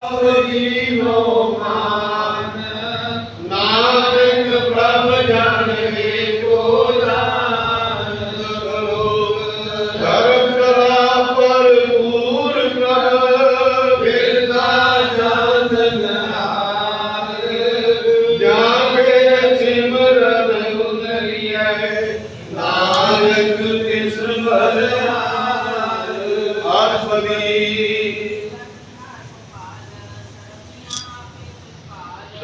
Lord,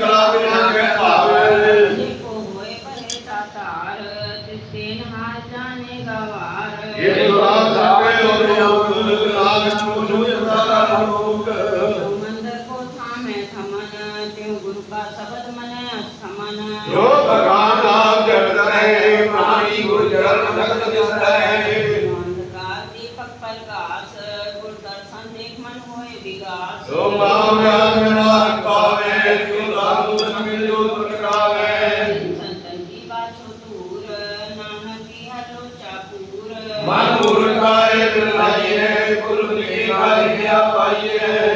ਕਲਾ ਬਿਨਾ ਕਹਿ ਪਾਵੇ ਇਹ ਦੁਆ ਸਾਵੇ ਲੋਕ ਰਾਗ ਨੂੰ ਸੁਝਦਾ ਲੋਕ ਜੋ ਭਗਵਾਨ ਨਾਮ ਜਪਤ ਰਹੇ ਪ੍ਰਾਣੀ ਗੁਰ ਚਰਨ ਨਗਤ ਦਿਸਦਾ ਹੈ ਸੋ ਨਾਮ ਰਾਮ ਨਾਮ ਪਾਵੇ मन गुरुकाय है गुरु की पाइए